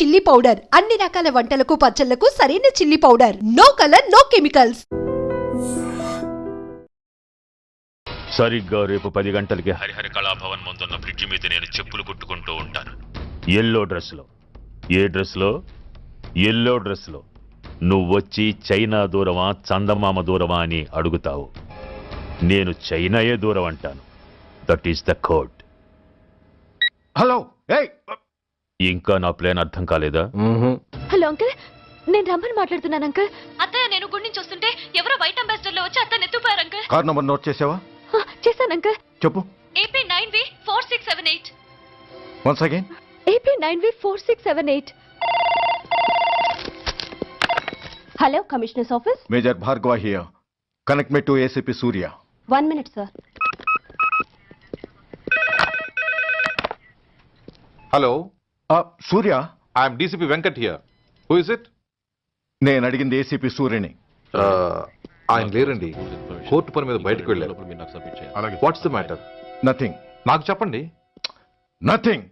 Chilli powder అన్ని రకాల వంటలకు పచ్చళ్ళకు సరైన chilli powder no colour no chemicals సరిగ్గా రేపు పది గంటలకి హరిహర కళాభవన్ ముందున్న బ్రిడ్జి మీద నేను చెప్పులు కుట్టుకుంటూ ఉంటాను. ఎల్లో డ్రెస్లో ఏ డ్రెస్లో ఎల్లో డ్రెస్లో నువ్వొచ్చి చైనా దూరమా చందమామ దూరమా అని అడుగుతావు. నేను చైనాయే దూరం అంటాను. That is the code hello ఏయ్ ఇంకా నా ప్లాన్ అర్థం కాలేదా? Hello uncle. నేను రమ్మని మాట్లాడుతున్నాను అంకుల్. అత్తయ్య నేను గుడి నుంచి వస్తుంటే ఎవరో వైట్ అంబాసిడర్లో వచ్చి అత్తని ఎత్తుపోయారు అంకుల్. కార్ నంబర్ నోట్ చేసావా? చేశాను అంకుల్. చెప్పు. AP nine V four six seven eight. Once again AP nine V four six seven eight. Hello commissioner's office. Major Bhargava here. Connect me to ACP Surya. One minute sir hello Surya? I'm DCP Venkat here. Who is it నేను అడిగింది ACP సూర్యని. ఆయన లేరండి. Court పని మీద బయటకు వెళ్ళారు. What's the matter nothing నాకు చెప్పండి. నథింగ్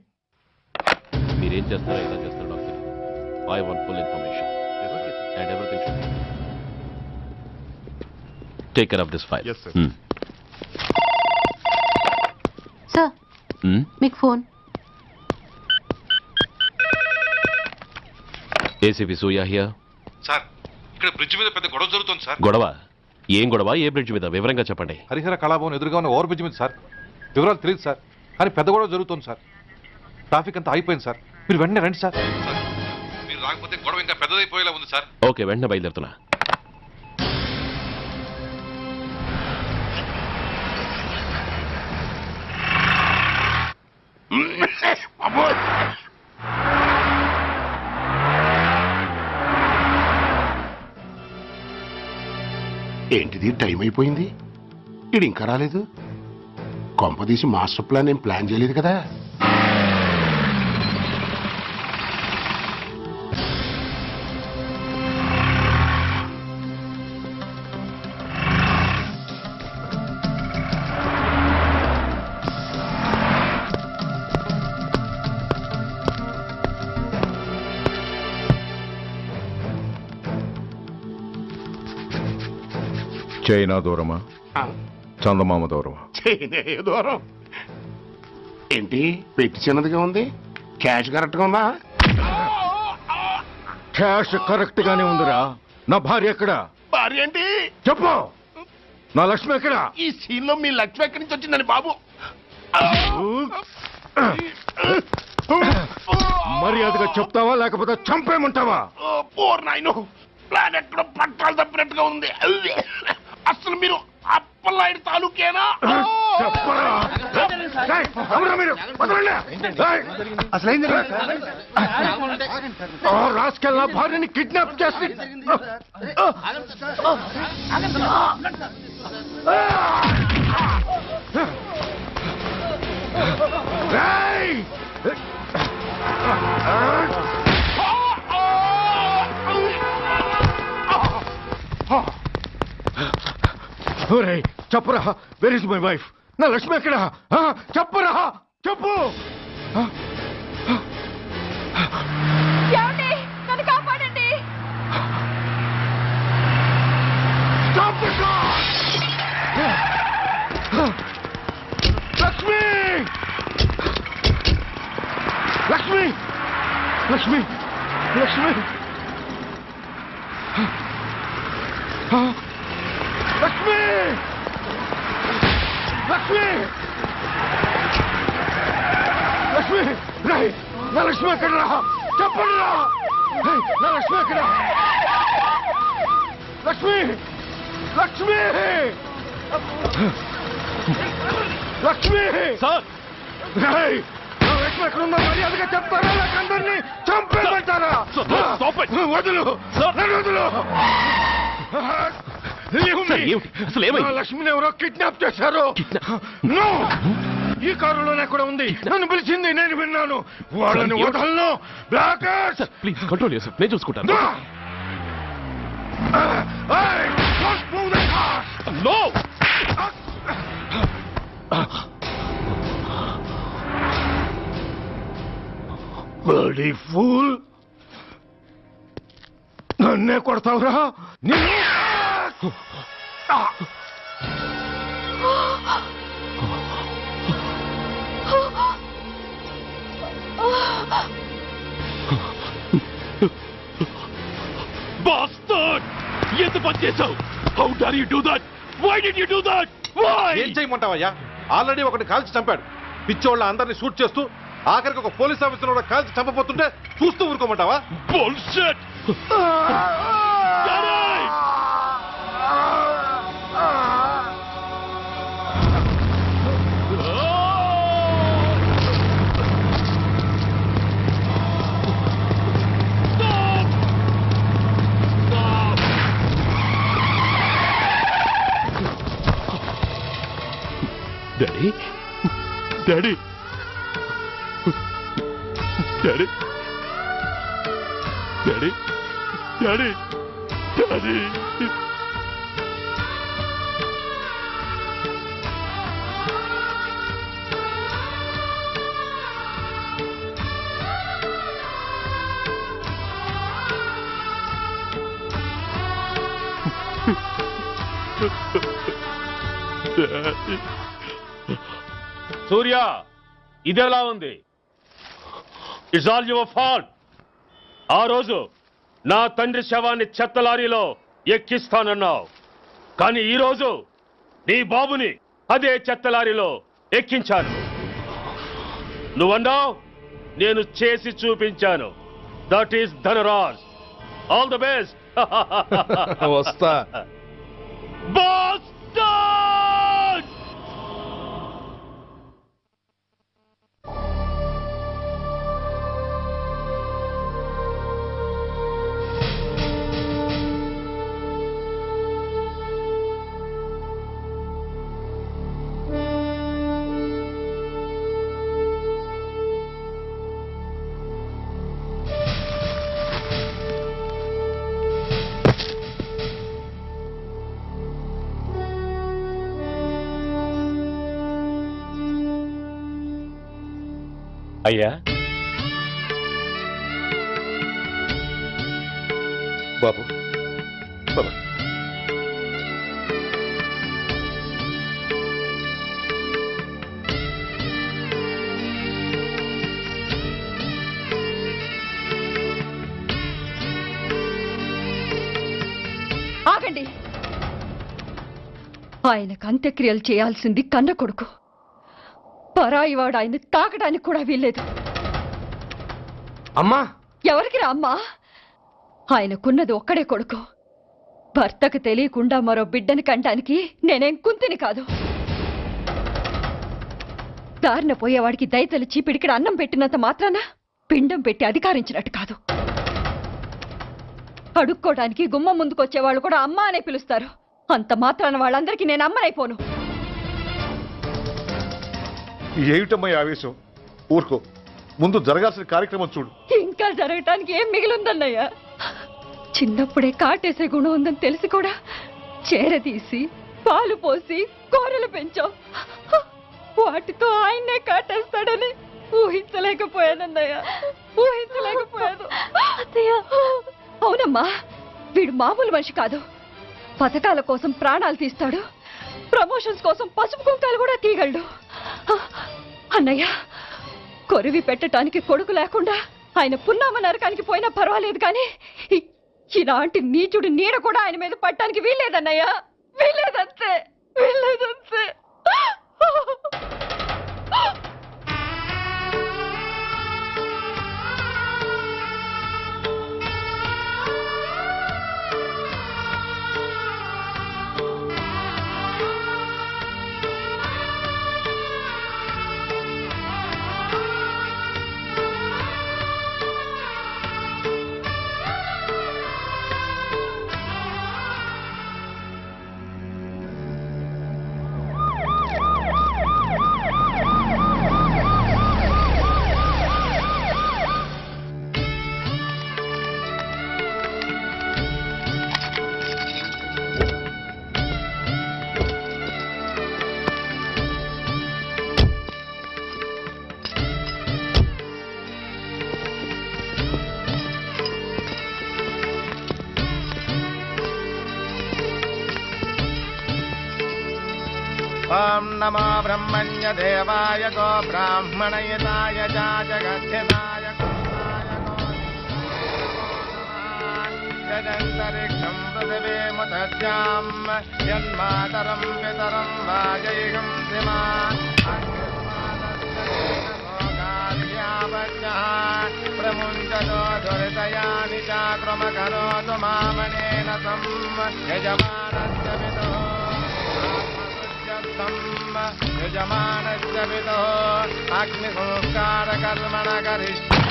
మీరేం చేస్తారో ఎలా చేస్తారో నాకు తెలియదు. I want full information and everything should take care of this file sir మీకు phone. ACP Surya here sir ఇక్కడ బ్రిడ్జ్ మీద పెద్ద గొడవ జరుగుతుంది సార్. గొడవ? ఏం గొడవ? ఏ బ్రిడ్జ్ మీద? వివరంగా చెప్పండి. హరిహర కళాభవన్ ఎదురుగా ఉన్న ఓవర్ బ్రిడ్జ్ మీద సార్. వివరాలు తెలియదు సార్. కానీ పెద్ద గొడవ జరుగుతుంది సార్. ట్రాఫిక్ అంతా అయిపోయింది సార్. మీరు వెంటనే రండి సార్ మీరు రాకపోతే గొడవ ఇంకా పెద్దదైపోయేలా ఉంది సార్. ఓకే వెంటనే బయలుదేరుతున్నా. ఏంటిది టైం అయిపోయింది. ఇది ఇంకా రాలేదు. కొంపదీసి మాస్టర్ ప్లాన్ ఏం ప్లాన్ చేయలేదు కదా. చైనా దూరమా? చందమామ దూరమా? చైనా దూరం. ఏంటి పెట్టి చిన్నదిగా ఉంది? క్యాష్ కరెక్ట్గా ఉందా? క్యాష్ కరెక్ట్ గానే ఉందిరా. నా భార్య ఎక్కడ? భార్య ఏంటి? చెప్పు. నా లక్ష్మి ఎక్కడ? ఈ సీన్లో మీ లక్ష్మి ఎక్కడి నుంచి వచ్చిందండి బాబు? మర్యాదగా చెప్తావా లేకపోతే చంపేమంటావా పోర్ నాయను. ప్లాన్ ఎక్కడ పట్టాలు తప్పినట్టుగా ఉంది. అసలు మీరు అప్పలాయుడు తాలూకేనా చెప్పరా ఏయ్, ఎవరా మీరు? వదలండి. ఏయ్. ఆ రాస్కెల్ నా భార్యని కిడ్నాప్ చేసి ఏయ్! చెప్పురా వెర్ ఇస్ మై వైఫ్ నా లక్ష్మి ఎక్కడ? చెప్పురా చెప్పు! లక్ష్మి! లక్ష్మి! లక్ష్మి! లక్ష్మి ఆ, లక్ష్మి లక్ష్మి లక్ష్మి రై నా లక్ష్మి ఎక్కడ రా చెప్పండి రా రేయ్, నా లక్ష్మి! లక్ష్మి! లక్ష్మి! సార్! రేయ్, నా లక్ష్మి ఎక్కడ ఉందో మర్యాదగా చెప్తారా? అందరినీ చంపేమంటారా. వదులు! వదులు! లక్ష్మిని ఎవరో కిడ్నాప్ చేశారు! ఈ కారులోనే కూడా ఉంది. నన్ను పిలిచింది నేను విన్నాను. వాళ్ళని వదలను సార్ ప్లీజ్ కంట్రోల్ చేసి నేను చూసుకుంటాను. No Bloody fool! నన్నే కొడతావురా? నిన్ను పని చేసావు. How dare you do that why did you do that why ఏం చేయమంటావయ్యా? ఆల్రెడీ ఒకటి కాల్చి చంపాడు. పిచ్చోళ్ళ అందరినీ షూట్ చేస్తూ ఆఖరికి ఒక పోలీస్ ఆఫీసర్ కూడా కాల్చి చంపబోతుంటే చూస్తూ ఊరుకోమంటావా? Bullshit daddy daddy daddy daddy daddy daddy Daddy. Surya ఇదెలా ఉంది. ఇట్స్ ఆల్ యువర్ ఫాల్ట్ ఆ రోజు నా తండ్రి శవాన్ని చెత్త లారీలో ఎక్కిస్తానన్నావు. కానీ ఈ రోజు నీ బాబుని అదే చెత్త లారీలో ఎక్కించాను. నువ్వన్నావు నేను చేసి చూపించాను. That is Dhanraj. All the best వస్తా. బాస్టర్డ్ అయ్యా. బాబు బాబు. ఆగండి. ఆయనకు అంత్యక్రియలు చేయాల్సింది కన్న కొడుకు. పరాయివాడు ఆయన తాకడానికి కూడా వీల్లేదు. అమ్మా! ఎవరికి రా అమ్మా? ఆయనకున్నది ఒక్కడే కొడుకు. భర్తకు తెలియకుండా మరో బిడ్డని కంటానికి నేనేం కుంతిని కాదు. దారిన పోయేవాడికి దయతలిచి పిడికిడ అన్నం పెట్టినంత మాత్రాన పిండం పెట్టి అధికారించినట్టు కాదు. అడుక్కోవడానికి గుమ్మం ముందుకొచ్చేవాళ్ళు కూడా అమ్మ అనే పిలుస్తారు. అంత మాత్రాన వాళ్ళందరికీ నేను అమ్మనైపోను. ఏమిటమ్మా ఈ ఆవేశం? ఊరుకో. ముందు జరగాల్సిన కార్యక్రమం చూడు. ఇంకా జరగటానికి ఏం మిగిలిందన్నయ్య? చిన్నప్పుడే కాటేసే గుణం ఉందని తెలిసి కూడా చేరదీసి పాలు పోసి కూరలు పెంచాం. వాటితో ఆయన్నే కాటేస్తాడని ఊహించలేకపోయానన్నయ్య. ఊహించలేకపోయాను. అవునమ్మా వీడు మామూలు మనిషి కాదు. పథకాల కోసం ప్రాణాలు తీస్తాడు. ప్రమోషన్స్ కోసం పసుపు కుంకాలు కూడా తీయగలడు. అన్నయ్య కొరివి పెట్టడానికి కొడుకు లేకుండా ఆయన పున్నామ నరకానికి పోయినా పర్వాలేదు కానీ ఇలాంటి నీచుడు నీడ కూడా ఆయన మీద పట్టడానికి వీల్లేదన్నయ్యా. వీల్లేదంతే. వీల్లేదంతే. नमो ब्रह्मण्य देवाय गो ब्राह्मणयताय च जगच्छताय यदन्तरिक्षं पृथिवीमुतस्यां यन्मातरं पितरं वाजयिकं श्रीमा प्रमुञ्चतो दुरितयानि चाक्रमकरोतु मामनेन सं यजमानस्य पितुः स्तम्भ यजमानस्य पितुः अग्निसंस्कारकर्मण करिष्ये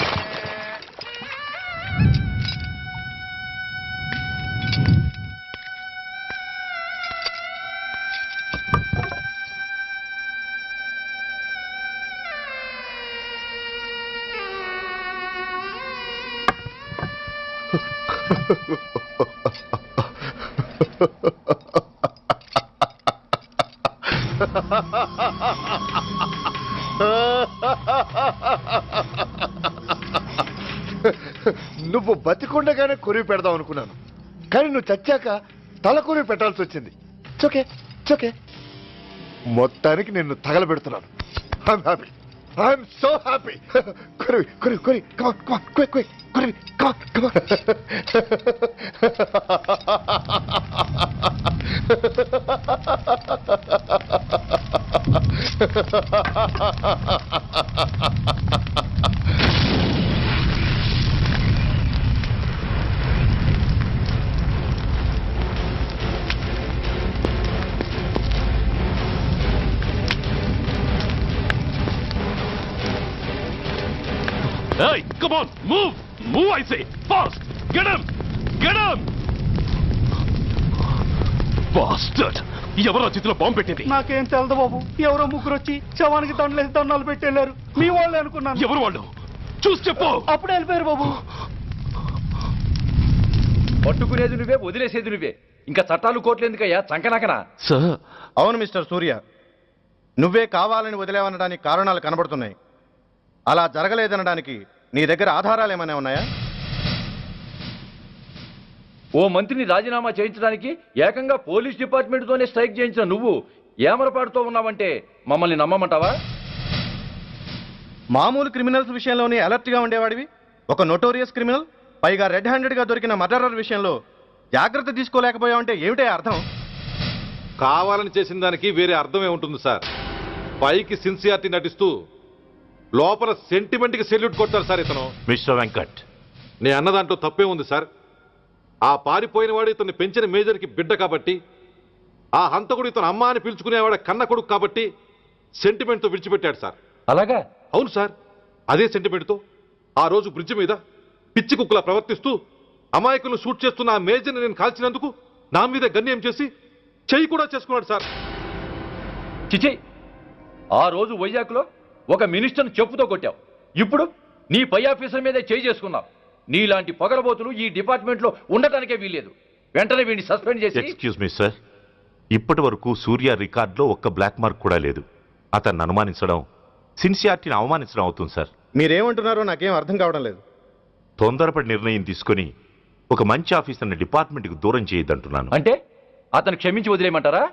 Ha ha ha ha ha ha ha. నువ్వు బతికుండగానే కొరివి పెడదాం అనుకున్నాను. కానీ నువ్వు చచ్చాక తల కొరివి పెట్టాల్సి వచ్చింది. చోకే చోకే మొత్తానికి నిన్ను తగలబెడుతున్నాను. I'm happy I'm so happy కొరివి కొరివి కొరి come on come on quick quick Korivi come on come on Hey, come on, move! Move, I say! Fast! Get him! Get him! Bastard! ఎవరో చేతిలో బాంబు పెట్టింది నాకేం తెలదు బాబు ఎవరో ముగ్గురు వచ్చి శవానికి దండలేసి దండాలు పెట్టెళ్ళారు మీ వాళ్ళే అనుకున్నాను ఎవరు వాళ్ళు చూసి చెప్పు అప్పుడే వెళ్ళిపోయారు బాబు పట్టుకునేది నువ్వే వదిలేసేది నువ్వే ఇంకా చట్టాలు కోట్లు ఎందుకయ్యా చంకనకనా సార్ అవును మిస్టర్ సూర్య నువ్వే కావాలని వదిలేవనడానికి కారణాలు కనబడుతున్నాయి అలా జరగలేదనడానికి నీ దగ్గర ఆధారాలు ఏమైనా ఉన్నాయా? ఓ మంత్రిని రాజీనామా చేయించడానికి ఏకంగా పోలీస్ డిపార్ట్మెంట్తోనే స్ట్రైక్ చేయించిన నువ్వు ఏమరపాటుతో ఉన్నావంటే మమ్మల్ని నమ్మమంటావా? మామూలు క్రిమినల్స్ విషయంలోనే అలర్ట్గా ఉండేవాడివి. ఒక నోటోరియస్ క్రిమినల్ పైగా రెడ్ హ్యాండెడ్గా దొరికిన మర్డరర్ విషయంలో జాగ్రత్త తీసుకోలేకపోయావంటే ఏమిటే అర్థం? కావాలని చేసిన దానికి వేరే అర్థమే ఉంటుంది సార్. పైకి సిన్సియారిటీ నటిస్తూ లోపల సెంటిమెంట్కి సెల్యూట్ కొడతారు సార్ ఇతను. మిస్టర్ వెంకట్. నే అన్న దాంట్లో తప్పే ఉంది సార్. ఆ పారిపోయిన వాడు ఇతన్ని పెంచిన మేజర్కి బిడ్డ కాబట్టి ఆ హంతకుడు ఇతను అమ్మ అని పిలుచుకునేవాడు కన్న కొడుకు కాబట్టి సెంటిమెంట్తో విడిచిపెట్టాడు సార్. అలాగా? అవును సార్. అదే సెంటిమెంట్తో ఆ రోజు బ్రిడ్జ్ మీద పిచ్చి కుక్కలా ప్రవర్తిస్తూ అమాయకులను షూట్ చేస్తున్న ఆ మేజర్ని నేను కాల్చినందుకు నా మీద గన్యం చేసి చెయ్యి కూడా చేసుకున్నాడు సార్. చిచి ఆ రోజు వైజాగ్లో ఒక మినిస్టర్ని చెప్పుతో కొట్టావు. ఇప్పుడు నీ పై ఆఫీసర్ మీదే చేయి చేసుకున్నావు. నీలాంటి పొగరబోతులు ఈ డిపార్ట్మెంట్లో ఉండటానికే వీల్లేదు. వెంటనే వీడిని సస్పెండ్ చేసి ఎక్స్క్యూజ్ మీ సార్. ఇప్పటి వరకు సూర్య రికార్డులో ఒక్క బ్లాక్ మార్క్ కూడా లేదు. అతన్ని అనుమానించడం సిన్సియారిటీని అవమానించడం అవుతుంది సార్. మీరేమంటున్నారో నాకేం అర్థం కావడం లేదు. తొందరపడి నిర్ణయం తీసుకొని ఒక మంచి ఆఫీసర్ని డిపార్ట్మెంట్కి దూరం చేయొద్దంటున్నాను. అంటే అతను క్షమించి వదిలేయమంటారా?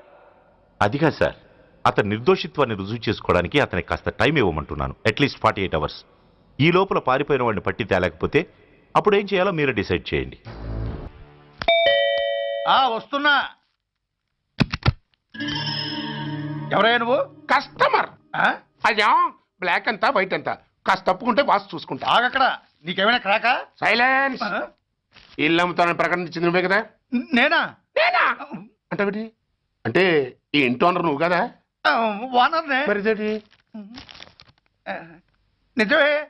అదిగా సార్. అతని నిర్దోషిత్వాన్ని రుజువు చేసుకోవడానికి అతనికి కాస్త time ఇవ్వమంటున్నాను. At least forty eight hours ఈ లోపల పారిపోయిన వాడిని పట్టి తేలేకపోతే అప్పుడు ఏం చేయాలో మీరే డిసైడ్ చేయండి. ఆ వస్తున్నా. ఎవరయ్యా నువ్వు? కస్టమర్? అయ్యా బ్లాక్ అంతా వైట్ అంతా. కాస్త తప్పుకుంటే బాస్ చూసుకుంటా. ఆగక్కడ నీకేమైనా క్రాకా? సైలెన్స్? ఇల్లు అమ్ముతానని ప్రకటించింది నువ్వే కదా? నేనా? నేనా? అంటే అంటే ఈ ఇంటి ఓనర్ నువ్వు కదా? నిజమే.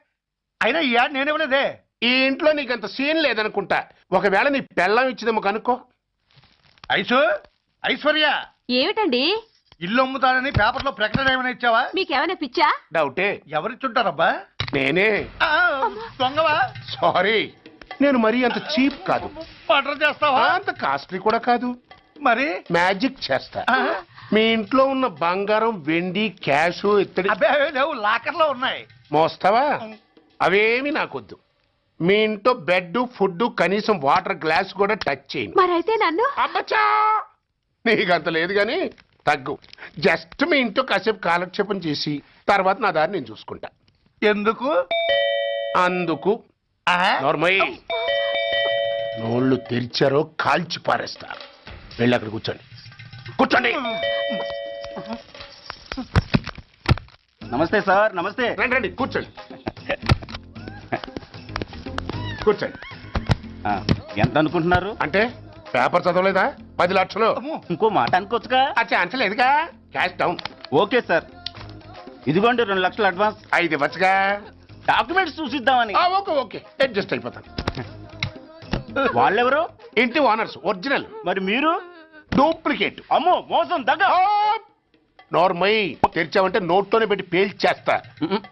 అయినా ఈ యాడ్ నేనివ్వలేదే. ఈ ఇంట్లో నీకు అంత సీన్ లేదనుకుంటా. ఒకవేళ నీ పెళ్ళం ఇచ్చిందేమో కనుక్కో. ఐసు ఐశ్వర్య. ఏమిటండి? ఇల్లు అమ్ముతానని పేపర్లో ప్రకటన ఏమైనా ఇచ్చావా? మీకేమైనా పిచ్చా? డౌటే. ఎవరిచ్చుంటారబ్బా? నేనే. ఆ, దొంగవా? సారీ. నేను మరీ అంత చీప్ కాదు. మర్డర్ చేస్తావా? అంత కాస్ట్లీ కూడా కాదు. మరి? మ్యాజిక్ చేస్తా. ఆ? మీ ఇంట్లో ఉన్న బంగారం వెండి క్యాష్ ఇత్తడి అబ్బే అవి లేవు లాకర్లో ఉన్నాయి. మోస్తావా? అవేమి నాకొద్దు. మీ ఇంట్లో బెడ్ ఫుడ్ కనీసం వాటర్ గ్లాస్ కూడా టచ్ చేయను. మరైతే నన్ను? అబ్బచ్చా! నీకు అంత లేదు కానీ తగ్గు. జస్ట్ మీ ఇంట్లో కాసేపు కాలక్షేపం చేసి తర్వాత నా దారి నేను చూసుకుంటా. ఎందుకు? అందుకు ఆ? నోర్మయ్య నోళ్ళు తెరిచారో కాల్చి పారేస్తా వెళ్ళి అక్కడ కూర్చోండి. కూర్చోండి. నమస్తే సార్ నమస్తే. రండి రండి కూర్చోండి. కూర్చోండి. ఆ, ఎంత అనుకుంటున్నారు? అంటే పేపర్ చదవలేదా? పది లక్షలు. ఇంకో మాట అనుకోవచ్చుగా. ఆ ఛాన్స్ లేదుగా క్యాష్ డౌన్ ఓకే సార్. ఇదిగోండి రెండు లక్షలు అడ్వాన్స్. ఐదు ఇవ్వచ్చుగా. డాక్యుమెంట్స్ చూసిద్దామని. ఆ, ఓకే ఓకే. అడ్జస్ట్ అయిపోతాను. వాళ్ళెవరు? ఇంటి ఓనర్స్ ఒరిజినల్ మరి మీరు? డూప్లికేట్ అమ్మో మోసం దగ్గ నోర్మై తెరిచామంటే నోట్తోనే పెట్టి పేల్చేస్తా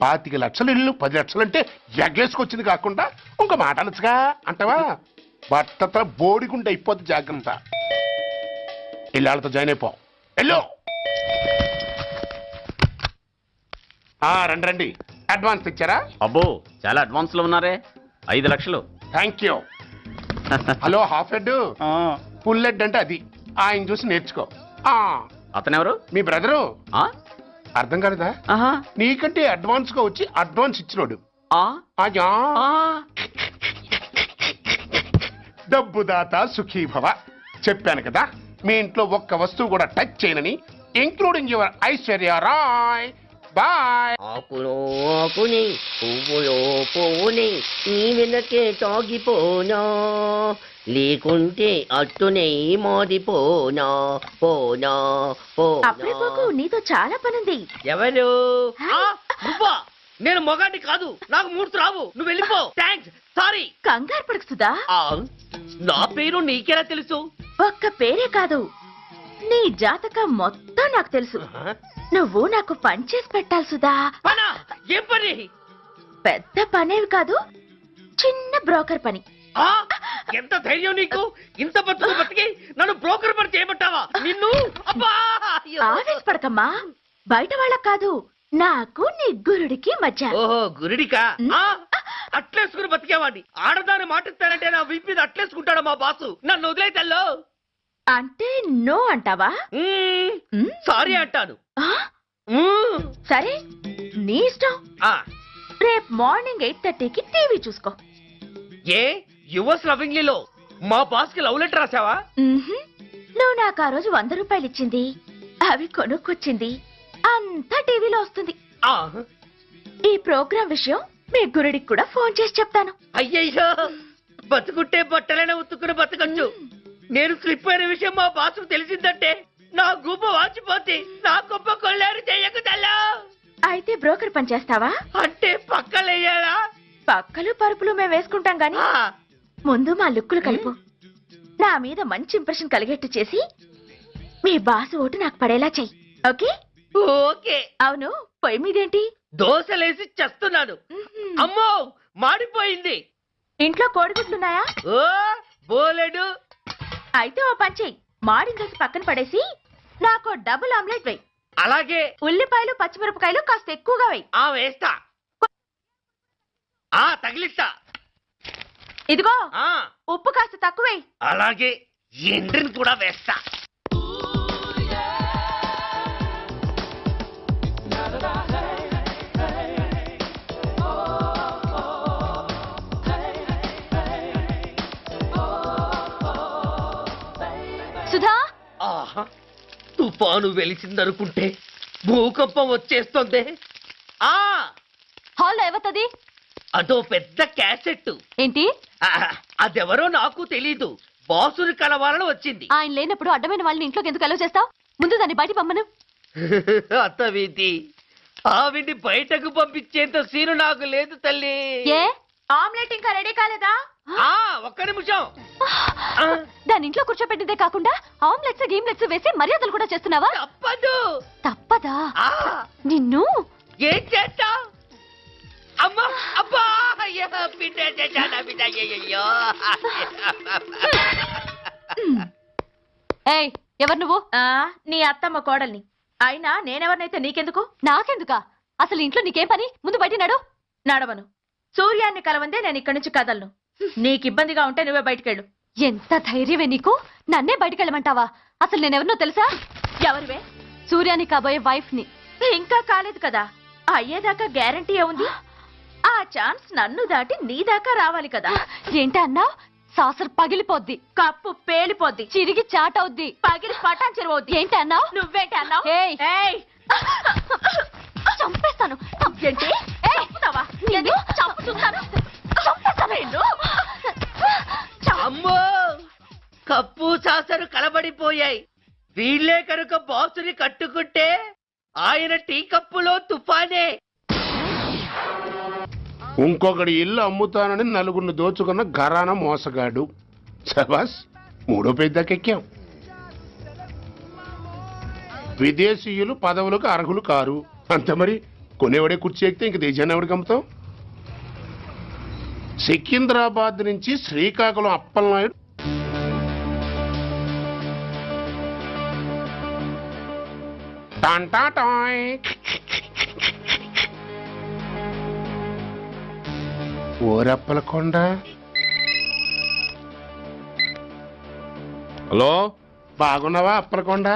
పాతిక లక్షలు ఇల్లు పది లక్షలు అంటే ఎగ్గేసుకొచ్చింది కాకుండా ఇంకో మాట అనొచ్చుగా? అంటావా? బట్టతో బోడిగుంటే అయిపోద్ది జాగ్రత్త. ఇల్లాళ్ళతో జాయిన్ అయిపో. ఎల్లో ఆ, రండి రండి. అడ్వాన్స్ ఇచ్చారా అబ్బో చాలా అడ్వాన్స్లో ఉన్నారే. ఐదు లక్షలు. Thank you hello half head full head అంటే అది. ఆయన చూసి నేర్చుకో. ఆ. అతనెవరు? మీ బ్రదరు? ఆ? అర్థం కాలేదా? ఆహా. నీకంటే అడ్వాన్స్గా వచ్చి అడ్వాన్స్ ఇచ్చినోడు. ఆ? డబ్బు దాత సుఖీ భవ చెప్పాను కదా మీ ఇంట్లో ఒక్క వస్తువు కూడా టచ్ చేయనని ఇంక్లూడింగ్ యువర్ ఐశ్వర్య రాయ్. బాయ్ ఆకులో ఆకుని పువ్వులో పువ్వుని నీ వెనకే తాగిపోనా లేకుంటే అట్టునే మారిపోనా పోనా? అప్పుడే పోకు నీతో చాలా పనుంది. ఎవరు? నువ్వా? నేను మొగాడి కాదు. నాకు మూర్తి రావు. నువ్వు వెళ్ళిపో. థ్యాంక్స్ సారీ కంగారు పడుకుతుందా నా పేరు నీకెలా తెలుసు? ఒక్క పేరే కాదు. నీ జాతకం మొత్తం నాకు తెలుసు. నువ్వు నాకు పని చేసి పెట్టాలి సుధా. పనా? ఏం పని? పెద్ద పనేవి కాదు చిన్న బ్రోకర్ పని? ఎంత ధైర్యం నీకు? ఇంత బతుకు బతికి నన్ను బ్రోకర్ పని చేయబట్టావా నిన్ను. ఆవేశపడకమ్మా. బయట వాళ్ళకి కాదు నాకు నీ గురుడికి మధ్య. ఓహో గురుడికా? అట్లేసుకుని బతికేవాడిని. ఆడదాని మాటిస్తానంటే నా వీపు మీద అట్లేసుకుంటాడు మా బాసు. నన్ను వదిలేతల్లో అంటే నో అంటావా? మ్? సారీ అంటాను. ఆ? మ్మ్. సరే నీ ఇష్టం. ఆ, రేపు మార్నింగ్ ఎయిట్ థర్టీకి టీవీ చూసుకో. ఏ? యువర్స్ లవింగ్లీలో మా బాస్కి లవ్ లెటర్ రాసావా. నువ్వు నాకు ఆ రోజు వంద రూపాయలు ఇచ్చింది. అవి కొనుక్కొచ్చింది. అంతా టీవీలో వస్తుంది. ఆ, ఈ ప్రోగ్రాం విషయం మీ గురుడికి కూడా ఫోన్ చేసి చెప్తాను. అయ్యయ్యో. బతుకుంటే బట్టలైనా ఉత్తుకుని బతకచ్చు. నేను స్లిప్ అయిన విషయం మా బాసుకు తెలిసిందంటే నా గుబ్బ వాచిపోతే నా గొప్ప కొల్లారు చెయ్యకు తల్లా. అయితే బ్రోకర్ పని చేస్తావా? అంటే పక్కలేయాలా పక్కలు పరుపులు మేము వేసుకుంటాం గాని ముందు మా లుక్కులు కలుపు. నా మీద మంచి ఇంప్రెషన్ కలిగేట్టు చేసి మీ బాసు ఓటు నాకు పడేలా చెయ్యి. ఓకే? ఓకే. అవును పొయ్యి మీదేంటి? దోశలేసి చస్తున్నాను. అమ్మో మాడిపోయింది. ఇంట్లో కోడిగుడ్లున్నాయా? ఓ బోలెడు. అయితే ఓ పని చెయ్యి. మాడిన దోశ పక్కన పడేసి నాకు డబుల్ ఆమ్లెట్ వెయ్యి అలాగే. ఉల్లిపాయలు పచ్చిమిరపకాయలు కాస్త ఎక్కువగా వెయ్యి ఆ వేస్తా. ఆ తగిలిస్తా. ఇదిగో. ఆ. ఉప్పు కాస్త తక్కువ వెయ్యి అలాగే. ఎండ్రిని కూడా వేస్తా. తుఫాను వెలిసిందనుకుంటే భూకంపం వచ్చేస్తుంది. ఆ! హాల్లో ఏవతది అదో పెద్ద క్యాసెట్ ఏంటి? అదెవరో నాకు తెలీదు. బాసుని కలవాలని వచ్చింది. ఆయన లేనప్పుడు అడ్డమైన వాళ్ళని ఇంట్లోకి ఎందుకు అలవ్ చేస్తావు? ముందు దాన్ని బయట పంపను. అత్తవీతి ఆవిడ్ని బయటకు పంపించేంత సీను నాకు లేదు తల్లి. ఏ? ఆమ్లెట్ ఇంకా రెడీ కాలేదా? ఒక్క నిమిషం. దాని ఇంట్లో కూర్చోబెట్టిందే కాకుండా ఆమ్లెట్స్ గీమ్లెట్స్ వేసి మర్యాదలు కూడా చేస్తున్నావా? తప్పదు. తప్పదా? ఆ. నిన్ను? ఏం చేస్తా అమ్మా అబ్బా అయ్యా బిడ్డ చేశానా బిడ్డ అయ్యయ్యో. ఏయ్ ఎవరు నువ్వు? నీ అత్తమ్మ కోడల్ని. అయినా నేనెవరినైతే నీకెందుకు? నాకెందుకా? అసలు ఇంట్లో నీకేం పని? ముందు బయట నడు. నడవను. సూర్యాన్ని కలవందే నేను ఇక్కడి నుంచి కదలను. నీకు ఇబ్బందిగా ఉంటే నువ్వే బయటకెళ్ళు. ఎంత ధైర్యమే నీకు? నన్నే బయటకెళ్ళమంటావా? అసలు నేనెవరినో తెలుసా? ఎవరివే? సూర్యాని కాబోయే వైఫ్ని ఇంకా కాలేదు కదా. అయ్యేదాకా గ్యారంటీ ఏముంది? ఆ ఛాన్స్ నన్ను దాటి నీ దాకా రావాలి కదా. ఏంటి అన్నా? సాసర్ పగిలిపోద్ది. కప్పు పేలిపోద్ది. చిరిగి చాటవుద్ది. పగిలి పటాన్ చెరువద్ది ఏంటి అన్నా? నువ్వేంటి అన్నావు ఏయ్. చంపేస్తాను. ఏంటి? చంపుతావా? నేను చంపుతున్నాను. చంపేస్తాను. నిన్ను అమ్మో! కప్పు సాసరు కలబడిపోయాయి. వీళ్ళే కనుక బాసుని కట్టుకుంటే ఆయన టీ కప్పులో తుఫానే. ఇంకొకటి ఇల్లు అమ్ముతానని నలుగురిని దోచుకున్న గరాన మోసగాడు. శబాస్ మూడో పెద్దకెక్కాం విదేశీయులు పదవులకు అర్హులు కారు. అంతే మరి కొనేవాడే కుర్చీ ఎక్కితే ఇంక దేశాన్ని ఎవరికి అమ్ముతాం సికింద్రాబాద్ నుంచి శ్రీకాకుళం అప్పలనాయుడు. టాంటాటాయ్. ఓరప్పలకొండ హలో? బాగున్నావా అప్పలకొండ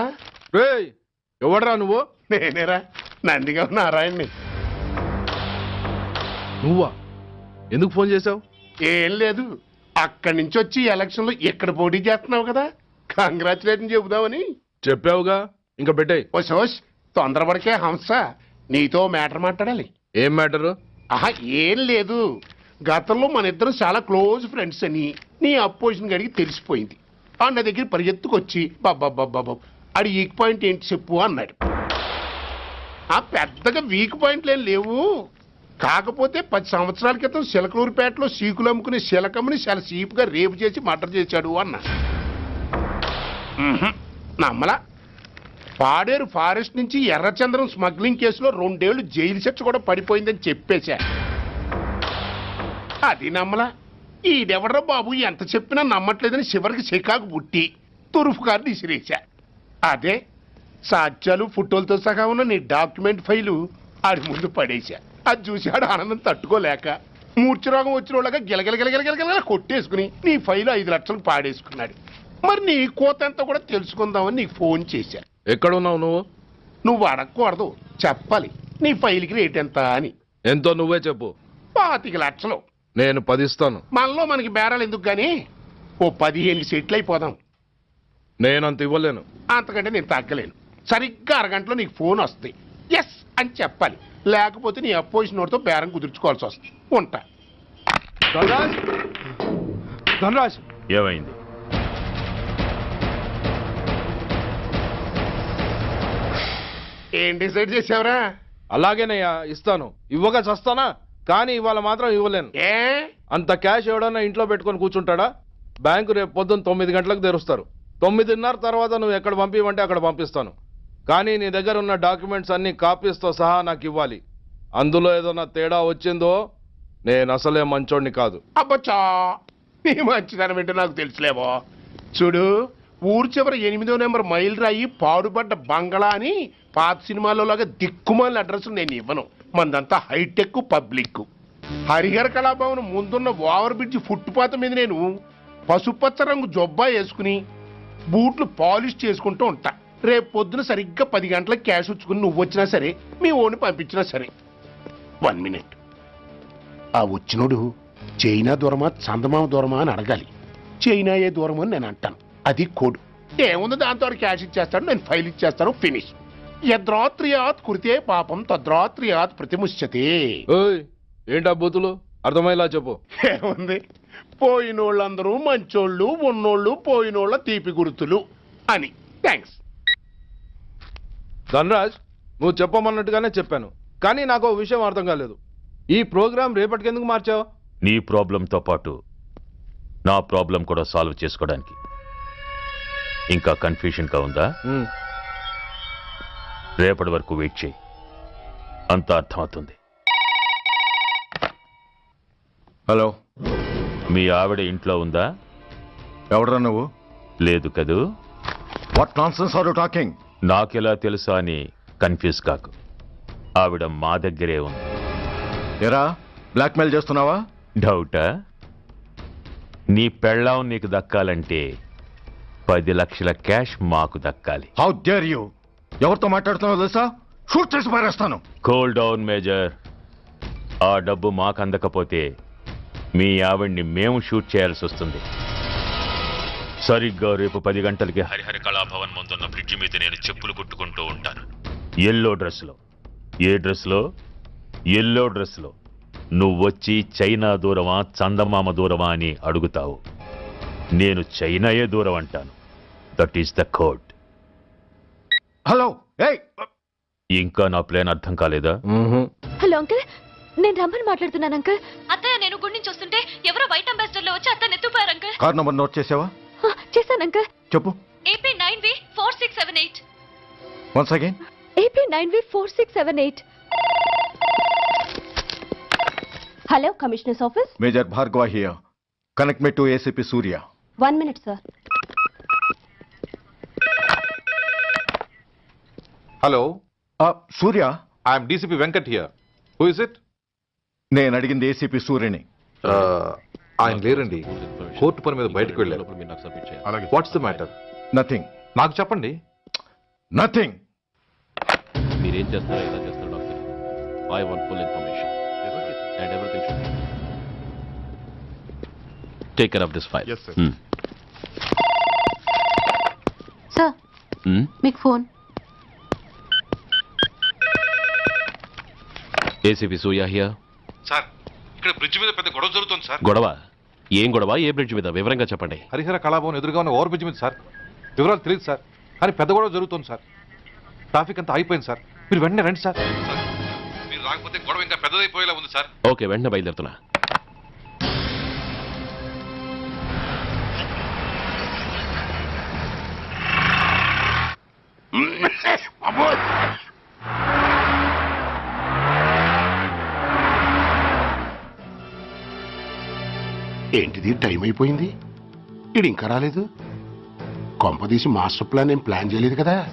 ఎవడరా నువ్వు? నేనేరా నందిగా నారాయణని. నువ్వా? ఎందుకు ఫోన్ చేసావు ఏం లేదు. అక్కడి నుంచి వచ్చి ఎలక్షన్లో ఇక్కడ పోటీ చేస్తున్నావు కదా. కంగ్రాచులేషన్ చెబుదామని. చెప్పావుగా. ఇంకా పెట్టాయి. ఓ సోష్ తొందరపడికే హంస. నీతో మ్యాటర్ మాట్లాడాలి. ఏం మ్యాటరు? ఆహా ఏం లేదు. గతంలో మన ఇద్దరం చాలా క్లోజ్ ఫ్రెండ్స్ అని నీ అపోజిషన్ గడికి తెలిసిపోయింది. ఆ నా దగ్గర పరిగెత్తుకొచ్చి బాబా ఆడి వీక్ పాయింట్ ఏంటి చెప్పు అన్నాడు. ఆ పెద్దగా వీక్ పాయింట్లు ఏం లేవు. కాకపోతే పది సంవత్సరాల క్రితం సిలకలూరుపేటలో సీకులు అమ్ముకునే శిలకమ్మని చాలా సీపుగా రేపు చేసి మర్డర్ చేశాడు అన్న. నమ్మలా పాడేరు ఫారెస్ట్ నుంచి ఎర్రచంద్రం స్మగ్లింగ్ కేసులో రెండేళ్ళు జైలు శిక్ష కూడా పడిపోయిందని చెప్పేశా. అది నమ్మలా ఈడెవడ్రా బాబు ఎంత చెప్పినా నమ్మట్లేదని చివరికి చికాకు పుట్టి తురుఫ్ కార్డు ఇసిరేశా. అదే సాక్ష్యాలు ఫోటోలతో సహా ఉన్న నీ డాక్యుమెంట్ ఫైలు ఆడి ముందు పడేశా. అది చూసి ఆడు ఆనందం తట్టుకోలేక మూర్ఛరోగం వచ్చిన వాళ్ళగా గిలగిలగిలగిలగిలగిల కొట్టేసుకుని నీ ఫైలు ఐదు లక్షలు పాడేసుకున్నాడు. మరి నీ కోతంతా కూడా తెలుసుకుందామని నీకు ఫోన్ చేశా. ఎక్కడున్నావు నువ్వు? నువ్వు అడగకూడదు చెప్పాలి. నీ ఫైల్కి రేట్ ఎంత అని. ఎంతో నువ్వే చెప్పు. పాతిక లక్షలు. నేను పదిస్తాను. మనలో మనకి బేరాలు ఎందుకు గానీ ఓ పదిహేను సెట్లు అయిపోదాం. నేనంత ఇవ్వలేను. అంతకంటే నేను తగ్గలేను. సరిగ్గా అరగంటలో నీకు ఫోన్ వస్తుంది. ఎస్ అని చెప్పాలి. లేకపోతే నీ అపోజిషన్ నోటితో బేరం కుదుర్చుకోవాల్సి వస్తుంది. ఉంటా. ధనరాజ్? ధనరాజ్? ఏమైంది? ఏం డిసైడ్ చేసావురా? అలాగేనయ్యా ఇస్తాను. ఇవ్వగా చస్తానా? కానీ ఇవాళ మాత్రం ఇవ్వలేను. ఏ? అంత క్యాష్ ఎవడన్నా ఇంట్లో పెట్టుకొని కూర్చుంటాడా? బ్యాంకు రేపు పొద్దున్న తొమ్మిది గంటలకు తెరుస్తారు. తొమ్మిదిన్నర తర్వాత నువ్వు ఎక్కడ పంపివంటే అక్కడ పంపిస్తాను. కానీ నీ దగ్గర ఉన్న డాక్యుమెంట్స్ అన్ని కాపీస్తో సహా నాకు ఇవ్వాలి. అందులో ఏదైనా తేడా వచ్చిందో నేను అసలే మంచోడిని కాదు. అబ్బచ్చా! నీ మంచిదనం ఏంటో నాకు తెలుసులేవో. చూడు ఊరు చివర ఎనిమిదో నెంబర్ మైల్ రాయి పాడుపడ్డ బంగళా అని పాత సినిమాలో లాగా దిక్కుమాల అడ్రస్ నేను ఇవ్వను. మందంతా హైటెక్ పబ్లిక్ హరిహర కళాభవన్ ముందున్న ఓవర్ బ్రిడ్జ్ ఫుట్పాత్ మీద నేను పసుపచ్చ రంగు జొబ్బా వేసుకుని బూట్లు పాలిష్ చేసుకుంటూ ఉంటా. రేపు పొద్దున సరిగ్గా పది గంటలకు క్యాష్ ఉంచుకుని నువ్వు వచ్చినా సరే మీ ఓని పంపించినా సరే. One minute. ఆ వచ్చినోడు చైనా దూరమా చందమామ దూరమా అని అడగాలి. చైనా ఏ దూరం అని నేను అంటాను. అది కోడ్. ఏముంది దాంతో క్యాష్ ఇచ్చేస్తాడు నేను ఫైల్ ఇచ్చేస్తాను ఫినిష్. యద్రాత్రియాత్ కురితే పాపం తద్రాత్రియాత్ ప్రతిముష్యతే. ఓయ్ ఏంటా బూతులు? అర్థమయ్యేలా చెప్పు. ఏముంది? పోయినోళ్ళందరూ మంచోళ్ళు ఉన్నోళ్ళు పోయినోళ్ళ తీపి గుర్తులు అని. థ్యాంక్స్ ధనరాజ్ నువ్వు చెప్పమన్నట్టుగానే చెప్పాను. కానీ నాకు విషయం అర్థం కాలేదు. ఈ ప్రోగ్రాం రేపటికి ఎందుకు మార్చావు? నీ ప్రాబ్లంతో పాటు నా ప్రాబ్లం కూడా సాల్వ్ చేసుకోవడానికి. ఇంకా కన్ఫ్యూషన్గా ఉందా? రేపటి వరకు వెయిట్ చేయి. అంత అర్థమవుతుంది. హలో. మీ ఆవిడ ఇంట్లో ఉందా? ఎవడరా నువ్వు? లేదు కదూ? What nonsense are you talking నాకెలా తెలుసా అని కన్ఫ్యూజ్ కాకు. ఆవిడ మా దగ్గరే ఉంది. ఎరా బ్లాక్మెయిల్ చేస్తున్నావా? డౌటా? నీ పెళ్ళాం నీకు దక్కాలంటే పది లక్షల క్యాష్ మాకు దక్కాలి. హౌ డేర్ యూ ఎవరితో మాట్లాడుతున్నావు తెలుసా? షూట్ చేసి పారేస్తాను. కూల్ డౌన్ మేజర్ ఆ డబ్బు మాకు అందకపోతే మీ ఆవిడ్ని మేము షూట్ చేయాల్సి వస్తుంది. సరిగ్గా రేపు పది గంటలకి హరిహర కళాభవన్ ముందున్న బ్రిడ్జ్ మీద నేను చెప్పులు కుట్టుకుంటూ ఉంటాను. ఎల్లో డ్రెస్లో ఏ డ్రెస్లో ఎల్లో డ్రెస్లో నువ్వు వచ్చి చైనా దూరమా చందమామ దూరమా అని అడుగుతావు. నేను చైనాయే దూరం అంటాను. That is the code hello ఏయ్! ఇంకా నా ప్లాన్ అర్థం కాలేదా? Hello uncle. నేను రమ్మని మాట్లాడుతున్నాను అంకుల్. అత్తయ్య నేను గుడి నుంచి వస్తుంటే ఎవరో వైట్ అంబాసిడర్లో వచ్చి అత్తని ఎత్తుపోయారు అంకుల్. కార్ నంబర్ నోట్ చేసావా? చేశాను అంకుల్. చెప్పు. AP nine V four six seven eight once again AP nine V four six seven eight hello commissioner's office major Bhargava here connect me to ACP Surya one minute sir hello Surya I'm DCP Venkat here who is it నేను అడిగింది ACP సూర్యని ఆయన లేరండి. Court పని మీద బయటకు వెళ్ళారు. What's the matter nothing నాకు చెప్పండి. నథింగ్ మీరేం చేస్తారో ఎలా చేస్తారో తెలియదు. I want full information and everything take care of this file sir మీకు phone ACP Surya here sir ఇక్కడ బ్రిడ్జ్ మీద పెద్ద గొడవ జరుగుతుంది సార్. గొడవ? ఏం గొడవ? ఏ బ్రిడ్జ్ మీద? వివరంగా చెప్పండి. హరిహర కళాభవన్ ఎదురుగా ఉన్న ఓవర్ బ్రిడ్జ్ మీద సార్. వివరాలు తెలియదు సార్. కానీ పెద్ద గొడవ జరుగుతుంది సార్. ట్రాఫిక్ అంతా అయిపోయింది సార్. మీరు వెంటనే రండి సార్ మీరు రాకపోతే గొడవ ఇంకా పెద్దదైపోయేలా ఉంది సార్. ఓకే వెంటనే బయలుదేరుతున్నా. టైం అయిపోయింది ఇది ఇంకా రాలేదు. కొంపదీసి మాస్టర్ ప్లాన్ ఏం ప్లాన్ చేయలేదు కదా.